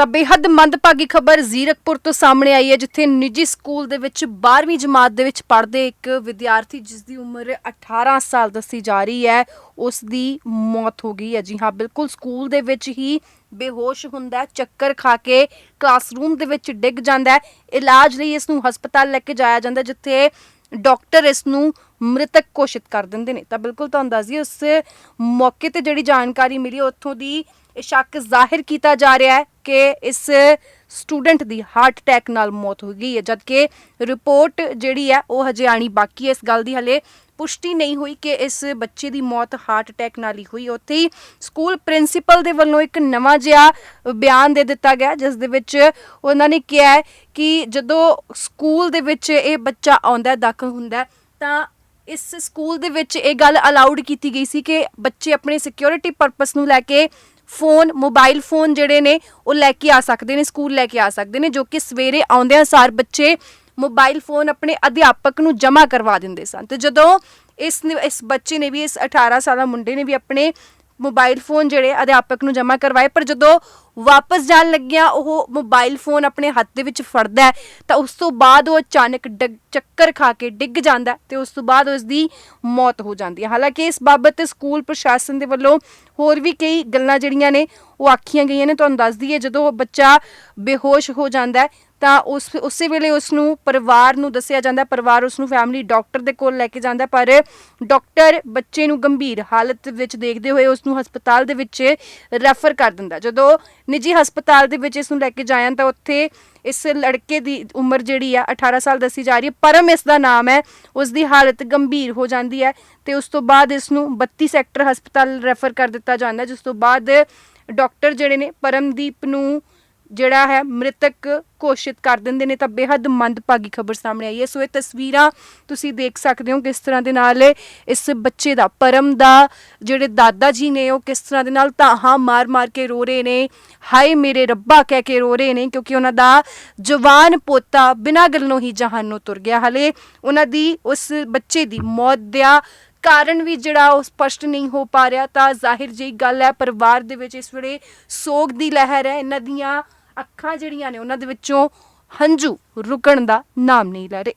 ਤਾਂ ਬੇਹੱਦ ਮੰਦਭਾਗੀ ਖਬਰ ਜ਼ੀਰਕਪੁਰ ਤੋਂ ਸਾਹਮਣੇ ਆਈ ਹੈ, ਜਿੱਥੇ ਨਿੱਜੀ ਸਕੂਲ ਦੇ ਵਿੱਚ 12ਵੀਂ ਜਮਾਤ ਦੇ ਵਿੱਚ ਪੜ੍ਹਦੇ ਇੱਕ ਵਿਦਿਆਰਥੀ ਜਿਸ ਦੀ ਉਮਰ 18 ਸਾਲ ਦੱਸੀ ਜਾ ਰਹੀ ਹੈ ਉਸ ਦੀ ਮੌਤ ਹੋ ਗਈ ਹੈ। ਜੀ ਹਾਂ, ਬਿਲਕੁਲ ਸਕੂਲ ਦੇ ਵਿੱਚ ਹੀ ਬੇਹੋਸ਼ ਹੁੰਦਾ ਚੱਕਰ ਖਾ ਕੇ ਕਲਾਸਰੂਮ ਦੇ ਵਿੱਚ ਡਿੱਗ ਜਾਂਦਾ ਹੈ। ਇਲਾਜ ਲਈ ਇਸ ਨੂੰ ਹਸਪਤਾਲ ਲੈ ਕੇ ਜਾਇਆ ਜਾਂਦਾ, ਜਿੱਥੇ ਡਾਕਟਰ ਇਸ ਨੂੰ ਮ੍ਰਿਤਕ ਘੋਸ਼ਿਤ ਕਰ ਦਿੰਦੇ ਨੇ। ਤਾਂ ਬਿਲਕੁਲ ਤੁਹਾਨੂੰ ਦੱਸ ਦਈਏ, ਉਸ ਮੌਕੇ ਤੇ ਜਿਹੜੀ ਜਾਣਕਾਰੀ ਮਿਲੀ, ਉੱਥੋਂ ਦੀ ਇਹ ਸ਼ੱਕ ਜ਼ਾਹਿਰ ਕੀਤਾ ਜਾ ਰਿਹਾ ਹੈ ਕਿ ਇਸ ਸਟੂਡੈਂਟ ਦੀ ਹਾਰਟ ਅਟੈਕ ਨਾਲ ਮੌਤ ਹੋ ਗਈ ਹੈ, ਜਦਕਿ ਰਿਪੋਰਟ ਜਿਹੜੀ ਹੈ ਉਹ ਹਜੇ ਆਣੀ ਬਾਕੀ ਹੈ। ਇਸ ਗੱਲ ਦੀ ਹਲੇ ਪੁਸ਼ਟੀ ਨਹੀਂ ਹੋਈ ਕਿ ਇਸ ਬੱਚੇ ਦੀ ਮੌਤ ਹਾਰਟ ਅਟੈਕ ਨਾਲ ਹੀ ਹੋਈ। ਉੱਥੇ ਹੀ ਸਕੂਲ ਪ੍ਰਿੰਸੀਪਲ ਦੇ ਵੱਲੋਂ ਇੱਕ ਨਵਾਂ ਜਿਹਾ ਬਿਆਨ ਦੇ ਦਿੱਤਾ ਗਿਆ, ਜਿਸ ਦੇ ਵਿੱਚ ਉਹਨਾਂ ਨੇ ਕਿਹਾ ਕਿ ਜਦੋਂ ਸਕੂਲ ਦੇ ਵਿੱਚ ਇਹ ਬੱਚਾ ਆਉਂਦਾ, ਦਾਖਲ ਹੁੰਦਾ ਤਾਂ ਇਸ ਸਕੂਲ ਦੇ ਵਿੱਚ ਇਹ ਗੱਲ ਅਲਾਉਡ ਕੀਤੀ ਗਈ ਸੀ ਕਿ ਬੱਚੇ ਆਪਣੇ ਸਿਕਿਉਰਿਟੀ ਪਰਪਸ ਨੂੰ ਲੈ ਕੇ ਫੋਨ ਮੋਬਾਈਲ ਫੋਨ ਜਿਹੜੇ ਨੇ, ਉਹ ਲੈ ਕੇ ਆ ਸਕਦੇ ਨੇ, ਸਕੂਲ ਲੈ ਕੇ ਆ ਸਕਦੇ ਨੇ, ਜੋ ਕਿ ਸਵੇਰੇ ਆਉਂਦਿਆਂ ਸਾਰ ਬੱਚੇ ਮੋਬਾਈਲ ਫੋਨ ਆਪਣੇ ਅਧਿਆਪਕ ਨੂੰ ਜਮ੍ਹਾਂ ਕਰਵਾ ਦਿੰਦੇ ਸਨ। ਤੇ ਜਦੋਂ ਇਸ ਇਸ ਬੱਚੇ ਨੇ ਵੀ, ਇਸ 18 ਸਾਲਾ ਮੁੰਡੇ ਨੇ ਵੀ ਆਪਣੇ ਮੋਬਾਈਲ ਫੋਨ ਜਿਹੜੇ ਅਧਿਆਪਕ ਨੂੰ ਜਮ੍ਹਾਂ ਕਰਵਾਏ, ਪਰ ਜਦੋਂ ਵਾਪਸ ਜਾਣ ਲੱਗਿਆ ਉਹ ਮੋਬਾਈਲ ਫੋਨ ਆਪਣੇ ਹੱਥ ਦੇ ਵਿੱਚ ਫੜਦਾ ਹੈ ਤਾਂ ਉਸ ਤੋਂ ਬਾਅਦ ਉਹ ਅਚਾਨਕ ਡਿੱਗ- ਚੱਕਰ ਖਾ ਕੇ ਡਿੱਗ ਜਾਂਦਾ ਹੈ ਤੇ ਉਸ ਤੋਂ ਬਾਅਦ ਉਸ ਦੀ ਮੌਤ ਹੋ ਜਾਂਦੀ ਹੈ ਹਾਲਾਂਕਿ ਇਸ ਬਾਬਤ ਸਕੂਲ ਪ੍ਰਸ਼ਾਸਨ ਦੇ ਵੱਲੋਂ ਹੋਰ ਵੀ ਕਈ ਗੱਲਾਂ ਜਿਹੜੀਆਂ ਨੇ ਉਹ ਆਖੀਆਂ ਗਈਆਂ ਨੇ ਤੁਹਾਨੂੰ ਦੱਸ ਦਈਏ ਜਦੋਂ ਉਹ ਬੱਚਾ ਬੇਹੋਸ਼ ਹੋ ਜਾਂਦਾ ਹੈ ਤਾਂ ਉਸ ਉਸੇ ਵੇਲੇ ਉਸ ਨੂੰ ਪਰਿਵਾਰ ਨੂੰ ਦੱਸਿਆ ਜਾਂਦਾ ਹੈ ਪਰਿਵਾਰ ਉਸ ਨੂੰ ਫੈਮਿਲੀ ਡਾਕਟਰ ਦੇ ਕੋਲ ਲੈ ਕੇ ਜਾਂਦਾ ਹੈ, ਪਰ ਡਾਕਟਰ ਬੱਚੇ ਨੂੰ ਗੰਭੀਰ ਹਾਲਤ ਵਿੱਚ ਦੇਖਦੇ ਹੋਏ ਉਸ ਨੂੰ ਹਸਪਤਾਲ ਦੇ ਵਿੱਚ ਰੈਫਰ ਕਰ ਦਿੰਦਾ ਹੈ। ਜਦੋਂ ਨਿੱਜੀ ਹਸਪਤਾਲ ਦੇ ਵਿੱਚ ਇਸ ਨੂੰ ਲੈ ਕੇ ਜਾਇਆ ਤਾਂ ਉੱਥੇ ਇਸ ਲੜਕੇ ਦੀ ਉਮਰ ਜਿਹੜੀ ਆ 18 ਸਾਲ ਦੱਸੀ ਜਾ ਰਹੀ ਹੈ। ਪਰਮ ਇਸ ਦਾ ਨਾਮ ਹੈ ਉਸ ਦੀ ਹਾਲਤ ਗੰਭੀਰ ਹੋ ਜਾਂਦੀ ਹੈ ਤੇ ਉਸ ਤੋਂ ਬਾਅਦ ਇਸ ਨੂੰ 32 ਸੈਕਟਰ ਹਸਪਤਾਲ ਰੈਫਰ ਕਰ ਦਿੱਤਾ ਜਾਂਦਾ, ਜਿਸ ਤੋਂ ਬਾਅਦ ਡਾਕਟਰ ਜਿਹੜੇ ਨੇ ਪਰਮਦੀਪ ਨੂੰ ਜਿਹੜਾ ਹੈ ਮ੍ਰਿਤਕ ਘੋਸ਼ਿਤ ਕਰ ਦਿੰਦੇ ਨੇ ਤਾਂ ਬੇहद ਮੰਦਭਾਗੀ ਖਬਰ ਸਾਹਮਣੇ ਆਈ ਹੈ। ਸੋ ਇਹ ਤਸਵੀਰਾਂ ਤੁਸੀਂ ਦੇਖ ਸਕਦੇ ਹੋ ਕਿਸ ਤਰ੍ਹਾਂ ਦੇ ਨਾਲ ਇਸ ਬੱਚੇ ਦਾ, ਪਰਮ ਦਾ, ਜਿਹੜੇ ਦਾਦਾ ਜੀ ਨੇ ਉਹ ਕਿਸ ਤਰ੍ਹਾਂ ਦੇ ਨਾਲ ਤਾਹਾਂ ਮਾਰ-ਮਾਰ ਕੇ ਰੋ ਰਹੇ ਨੇ, ਹਾਏ ਮੇਰੇ ਰੱਬਾ ਕਹਿ ਕੇ ਰੋ ਰਹੇ ਨੇ ਕਿਉਂਕਿ ਉਹਨਾਂ ਦਾ ਜਵਾਨ ਪੋਤਾ ਬਿਨਾਂ ਗੱਲੋਂ ਹੀ ਜਹਾਨ ਨੂੰ ਤੁਰ ਗਿਆ। ਹਲੇ ਉਹਨਾਂ ਦੀ ਉਸ ਬੱਚੇ ਦੀ ਮੌਤ ਦਾ ਕਾਰਨ ਵੀ ਜਿਹੜਾ ਉਹ ਸਪਸ਼ਟ ਨਹੀਂ ਹੋ ਪਾ ਰਿਹਾ ਤਾਂ ਜ਼ਾਹਿਰ ਜਿਹੀ ਗੱਲ ਹੈ, ਪਰਿਵਾਰ ਦੇ ਵਿੱਚ ਇਸ ਵੇਲੇ ਸੋਗ ਦੀ ਲਹਿਰ ਹੈ। ਇਹਨਾਂ ਦੀਆਂ ਅੱਖਾਂ ਜਿਹੜੀਆਂ ਨੇ ਉਹਨਾਂ ਦੇ ਵਿੱਚੋਂ ਹੰਝੂ ਰੁਕਣ ਦਾ ਨਾਮ ਨਹੀਂ ਲੈ ਰਹੇ।